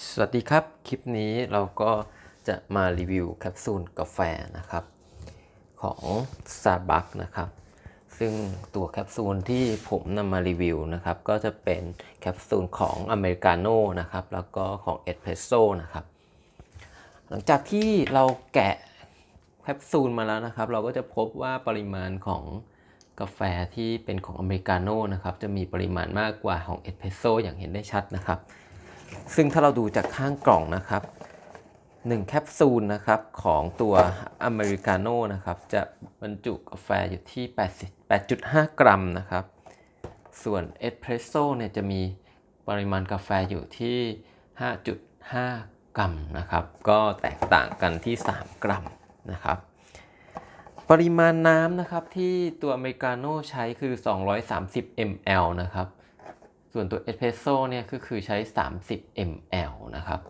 สวัสดีครับ คลิปนี้เราก็จะมารีวิวแคปซูลกาแฟนะครับ ของ Starbucks นะครับ ซึ่งตัวแคปซูลที่ผมนำมารีวิวนะครับ ก็จะเป็นแคปซูลของอเมริกาโน่นะครับ แล้วก็ของเอสเพรสโซ่นะครับ หลังจากที่เราแกะแคปซูลมาแล้วนะครับ เราก็จะพบว่าปริมาณของกาแฟที่เป็นของอเมริกาโน่นะครับ จะมีปริมาณมากกว่าของเอสเพรสโซ่อย่างเห็นได้ชัดนะครับ ซึ่งถ้าเราดูจากข้างกล่องนะครับ1แคปซูลนะครับของตัวอเมริกาโน่นะครับจะบรรจุกาแฟอยู่ที่ 8.5 กรัมนะครับ ส่วนเอสเพรสโซ่เนี่ยจะมีปริมาณกาแฟอยู่ที่ 5.5 กรัมนะครับ ก็แตกต่างกันที่ 3 กรัมนะครับ ปริมาณน้ำนะครับที่ตัวอเมริกาโน่ใช้คือ 230 ml นะครับ ส่วนตัวเอสเพรสโซ่เนี่ยก็คือใช้ 30 ml นะครับ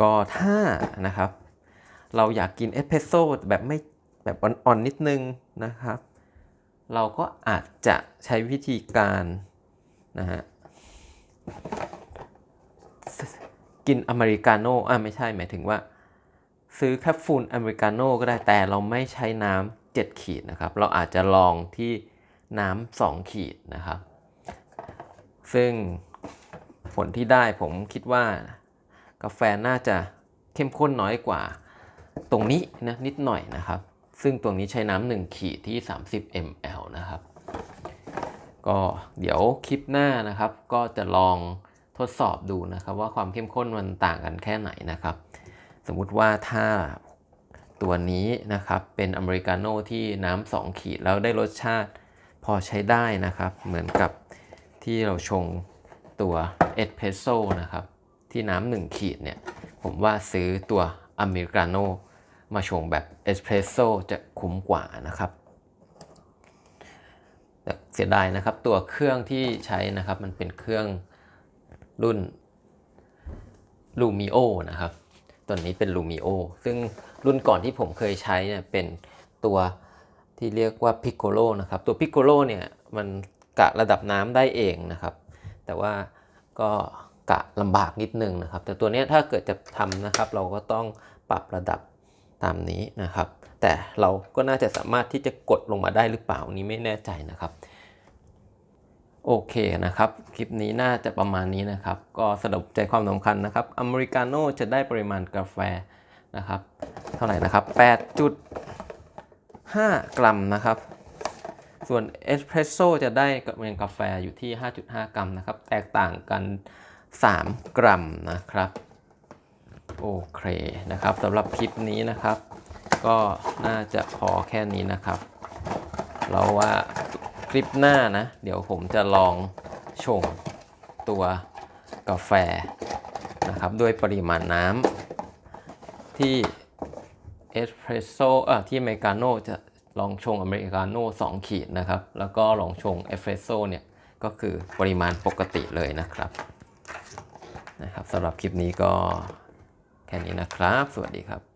ก็ถ้านะครับ เราอยากกินเอสเพรสโซ่แบบไม่แบบอ่อนๆนิดนึงนะครับ เราก็อาจจะใช้วิธีการนะฮะกินอเมริกาโน่อะไม่ใช่หมายถึงว่า ซื้อแคปซูลอเมริกาโน่ก็ได้แต่เราไม่ใช้น้ำ7ขีดนะครับ เราอาจจะลองที่น้ำ2ขีดนะครับ ซึ่งผลที่ได้ผมคิดว่ากาแฟน่าจะเข้มข้นน้อยกว่าตรงนี้นะนิดหน่อยนะครับ ซึ่งตรงนี้ใช้น้ำหนึ่งขีดที่ 30 ml นะครับ ก็เดี๋ยวคลิปหน้านะครับ ก็จะลองทดสอบดูนะครับ ว่าความเข้มข้นมันต่างกันแค่ไหนนะครับ สมมุติว่าถ้าตัวนี้นะครับเป็นอเมริกาโน่ที่น้ำ2ขีดแล้วได้รสชาติพอใช้ได้นะครับ เหมือนกับ ที่เราชงตัวเอสเพรสโซ่นะครับ ที่น้ำหนึ่งขีดเนี่ย ผมว่าซื้อตัวอเมริกาโน่มาชงแบบเอสเพรสโซ่จะคุ้มกว่านะครับเสียดายนะครับตัวเครื่องที่ใช้นะครับ มันเป็นเครื่องรุ่น Lumio นะครับตัวนี้เป็น Lumio ซึ่งรุ่นก่อนที่ผมเคยใช้เนี่ยเป็นตัวที่เรียกว่า Piccolo นะครับ ตัว Piccolo เนี่ยมัน กะระดับน้ำได้เองนะครับ แต่ว่าก็กะลำบากนิดนึงนะครับ แต่ตัวนี้ถ้าเกิดจะทำนะครับ เราก็ต้องปรับระดับตามนี้นะครับ แต่เราก็น่าจะสามารถที่จะกดลงมาได้หรือเปล่านี้ไม่แน่ใจนะครับ โอเคนะครับ คลิปนี้น่าจะประมาณนี้นะครับ ก็สรุปใจความสำคัญนะครับ อเมริกาโน่จะได้ปริมาณกาแฟนะครับ เท่าไหร่นะครับ 8.5 กรัมนะครับ ส่วนเอสเพรสโซ่จะได้ปริมาณกาแฟอยู่ที่ 5.5 กรัมนะครับ แตกต่างกัน 3 กรัมนะครับ โอเคนะครับสำหรับคลิปนี้นะครับ ก็น่าจะพอแค่นี้นะครับ เราว่าคลิปหน้านะ เดี๋ยวผมจะลองชงตัวกาแฟนะครับ ด้วยปริมาณน้ำที่เอสเพรสโซ่เอ่อที่เมกาโน่จะ ลองชงอเมริกาโน่2ขีดนะครับ แล้วก็ลองชงเอสเปรสโซ่เนี่ยก็คือปริมาณปกติเลยนะครับนะครับสำหรับคลิปนี้ก็แค่นี้นะครับ สวัสดีครับ